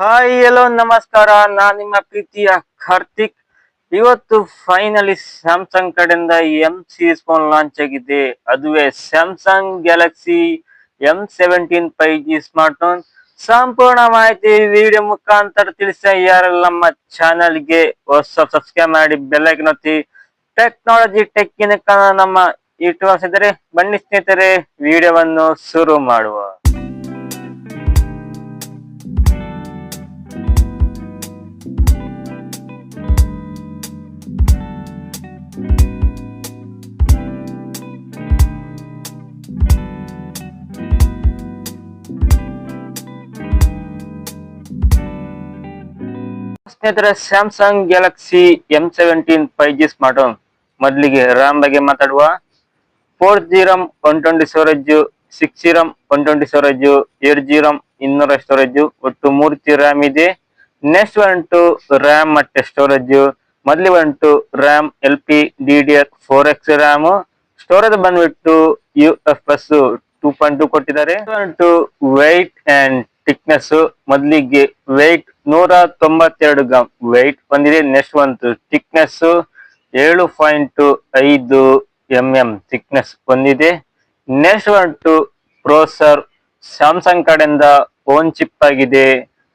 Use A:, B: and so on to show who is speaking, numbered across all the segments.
A: Hi ಎಲ್ಲೋ ನಮಸ್ಕಾರ. ನಾನು ನಿಮ್ಮ ಪ್ರೀತಿಯ ಕಾರ್ತಿಕ್. ಇವತ್ತು ಫೈನಲಿ ಸ್ಯಾಮ್ಸಂಗ್ ಕಡೆಯಿಂದ ಎಂ ಸೀರೀಸ್ ಫೋನ್ ಲಾಂಚ್ ಆಗಿದೆ. ಅದುವೇ Samsung Galaxy M seventeen five G smart phone ಸಂಪೂರ್ಣ ಮಾಹಿತಿ ವಿಡಿಯೋ ಮುಖಾಂತರ ತಿಳಿಸ. ಯಾರೆಲ್ಲ ನಮ್ಮ ಚಾನಲ್ಗೆ ಹೊಸ ಸಬ್ಸ್ಕ್ರೈಬ್ ಮಾಡಿ ಬೆಲ್ಲೈಕನ್ ಒತ್ತಿ. ಟೆಕ್ನಾಲಜಿ ಟೆಕ್ಕಿನ ನಮ್ಮ ಯೂಟ್ಯೂಬ್ ಬನ್ನಿ ಸ್ನೇಹಿತರೆ ವಿಡಿಯೋವನ್ನು ಶುರು ಮಾಡುವ. ಸ್ನೇಹಿತರೆ Samsung Galaxy M seventeen five G smart phone ಮೊದಲಿಗೆ ರ್ಯಾಮ್ ಬಗ್ಗೆ ಮಾತಾಡುವ. Four G RAM one twenty storage six G RAM one twenty storage eight G RAM ಇನ್ನೂರ ಸ್ಟೋರೇಜ್ ಒಟ್ಟು ಮೂರು ಜಿ ರ್ಯಾಮ್ ಇದೆ. ನೆಕ್ಸ್ಟ್ ಬಂಟು ರ್ಯಾಮ್ ಮತ್ತೆ ಸ್ಟೋರೇಜ್ ಮೊದಲು ಬಂಟು RAM L P D D R four X RAM storage ಬಂದ್ಬಿಟ್ಟು U F S two point two ಕೊಟ್ಟಿದ್ದಾರೆ. Weight and thickness ಮೊದಲಿಗೆ ವೆಯ್ಟ್ ನೂರ ತೊಂಬತ್ತೆರಡು ಗ್ರಾಮ್ ವೆಯ್ಟ್ ಬಂದಿದೆ ನೆಕ್ಸ್ಟ್ ಬಂತು ಥಿಕ್ನೆಸ್ ಏಳು ಪಾಯಿಂಟ್ ಐದು ಎಂ ಎಂ ಥಿಕ್ನೆಸ್ ಬಂದಿದೆ. Next one two processor Samsung ಕಡೆಯಿಂದ ಓನ್ ಚಿಪ್ ಆಗಿದೆ.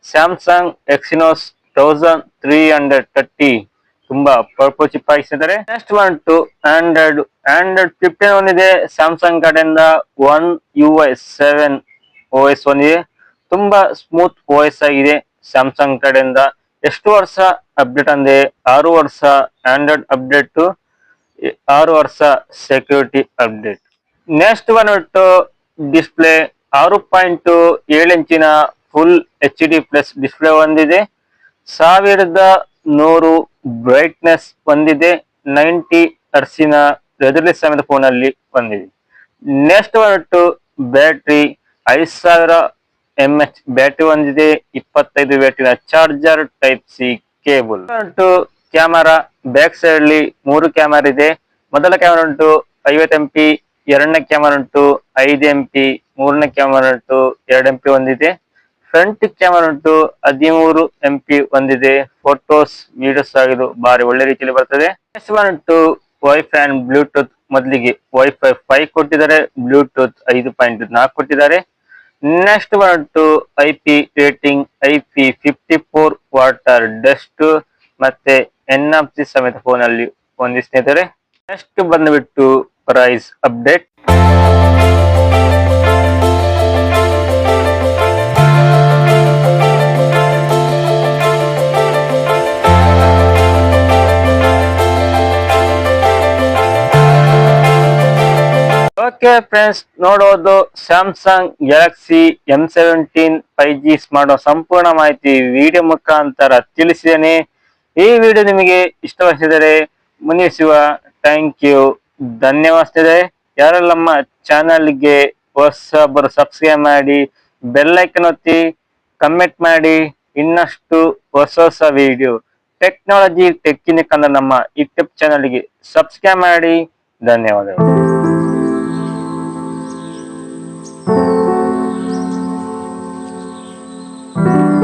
A: Samsung Exynos thousand three hundred thirty ತುಂಬಾ ಪರ್ಪೋ ಚಿಪ್ ಹಾಕಿಸಿದ್ದಾರೆ. ನೆಕ್ಸ್ಟ್ ಬಂತು ಆಂಡ್ರಾಯ್ಡ್ ಆಂಡ್ರಾಯ್ಡ್ ಫಿಫ್ಟೀನ್ ಒಂದಿದೆ ಸ್ಯಾಮ್ಸಂಗ್ ಕಡೆಯಿಂದ one U S seven O S ಒಂದಿದೆ ತುಂಬಾ ಸ್ಮೂತ್ ವಾಯ್ಸ್ ಆಗಿದೆ ಸ್ಯಾಮ್ಸಂಗ್ ಕಡೆಯಿಂದ. ಎಷ್ಟು ವರ್ಷ ಅಪ್ಡೇಟ್ ಅಂದ್ರೆ ಆರು ವರ್ಷ ಆಂಡ್ರಾಯ್ಡ್ ಅಪ್ಡೇಟ್ ಆರು ವರ್ಷ ಸೆಕ್ಯೂರಿಟಿ ಅಪ್ಡೇಟ್ ನೆಕ್ಸ್ಟ್ ಬಂದ್ಬಿಟ್ಟು ಡಿಸ್ಪ್ಲೇ ಆರು ಪಾಯಿಂಟ್ ಏಳು ಇಂಚಿನ full H D plus display ಹೊಂದಿದೆ ಸಾವಿರದ ನೂರು ಬ್ರೈಟ್ನೆಸ್ ಹೊಂದಿದೆ ನೈಂಟಿ ಅರ್ಸಿನ ರೆಸಲ್ಯೂಷನ್ ಸಮೇತ ಫೋನ್ ಅಲ್ಲಿ ಬಂದಿದೆ ನೆಕ್ಸ್ಟ್ ಬಂದ್ಬಿಟ್ಟು ಬ್ಯಾಟ್ರಿ ಐದು ಸಾವಿರ ಎಂ ಎಚ್ ಬ್ಯಾಟ್ರಿ ಹೊಂದಿದೆ ಇಪ್ಪತ್ತೈದು ವ್ಯಾಟಿನ ಚಾರ್ಜರ್ ಟೈಪ್ ಸಿ ಕೇಬಲ್ ಉಂಟು ಕ್ಯಾಮರಾ ಬ್ಯಾಕ್ ಸೈಡ್ ಅಲ್ಲಿ ಮೂರು ಕ್ಯಾಮರಾ ಇದೆ. ಮೊದಲ ಕ್ಯಾಮರಾ ಉಂಟು ಐವತ್ತು ಎಂ ಪಿ ಎರಡನೇ ಕ್ಯಾಮರಾ ಉಂಟು ಐದು ಎಂ ಪಿ ಮೂರನೇ ಕ್ಯಾಮರಾ ಉಂಟು ಎರಡು ಎಂ ಪಿ ಹೊಂದಿದೆ ಫ್ರಂಟ್ ಕ್ಯಾಮರಾ ಉಂಟು ಹದಿಮೂರು ಎಂ ಪಿ ಹೊಂದಿದೆ ಫೋಟೋಸ್ ವಿಡಿಯೋಸ್ ಆಗಿದ್ದು ಬಾರಿ ಒಳ್ಳೆ ರೀತಿಯಲ್ಲಿ ಬರ್ತದೆ. ಉಂಟು ವೈಫೈ ಅಂಡ್ ಬ್ಲೂಟೂತ್ ಮೊದಲಿಗೆ ವೈಫೈ ಫೈವ್ ಕೊಟ್ಟಿದ್ದಾರೆ ಬ್ಲೂಟೂತ್ ಐದು ಪಾಯಿಂಟ್ ನಾಲ್ಕು ಕೊಟ್ಟಿದ್ದಾರೆ. ನೆಕ್ಸ್ಟ್ ಬಂತು I P rating I P fifty four water dust ಮತ್ತೆ ಎನ್ ಆಫ್ ಸಿ ಸಮೇತ ಫೋನ್ ಅಲ್ಲಿ ಒಂದು ಸ್ನೇಹಿತರೆ ನೆಕ್ಸ್ಟ್ ಬಂದ್ಬಿಟ್ಟು ಪ್ರೈಸ್ ಅಪ್ಡೇಟ್ ಓಕೆ ಫ್ರೆಂಡ್ಸ್, ನೋಡೋದು Samsung Galaxy M seventeen five G smart ಸಂಪೂರ್ಣ ಮಾಹಿತಿ ವಿಡಿಯೋ ಮುಖಾಂತರ ತಿಳಿಸಿದ್ದೇನೆ. ಈ ವಿಡಿಯೋ ನಿಮಗೆ ಇಷ್ಟವಾಗಿಸಿದರೆ ಮುನಿಸುವ ಥ್ಯಾಂಕ್ ಯು ಧನ್ಯವಾದ ಯಾರೆಲ್ಲ ನಮ್ಮ ಚಾನಲ್ಗೆ ಹೊಸಬರು ಸಬ್ಸ್ಕ್ರೈಬ್ ಮಾಡಿ ಬೆಲ್ಲೈಕನ್ ಒತ್ತಿ ಕಮೆಂಟ್ ಮಾಡಿ, ಇನ್ನಷ್ಟು ಹೊಸ ಹೊಸ ವಿಡಿಯೋ ಟೆಕ್ನಾಲಜಿ ಟೆಕ್ನಿಕ್ ಅಂದ್ರೆ ನಮ್ಮ ಯೂಟ್ಯೂಬ್ ಚಾನಲ್ಗೆ ಸಬ್ಸ್ಕ್ರೈಬ್ ಮಾಡಿ. ಧನ್ಯವಾದಗಳು.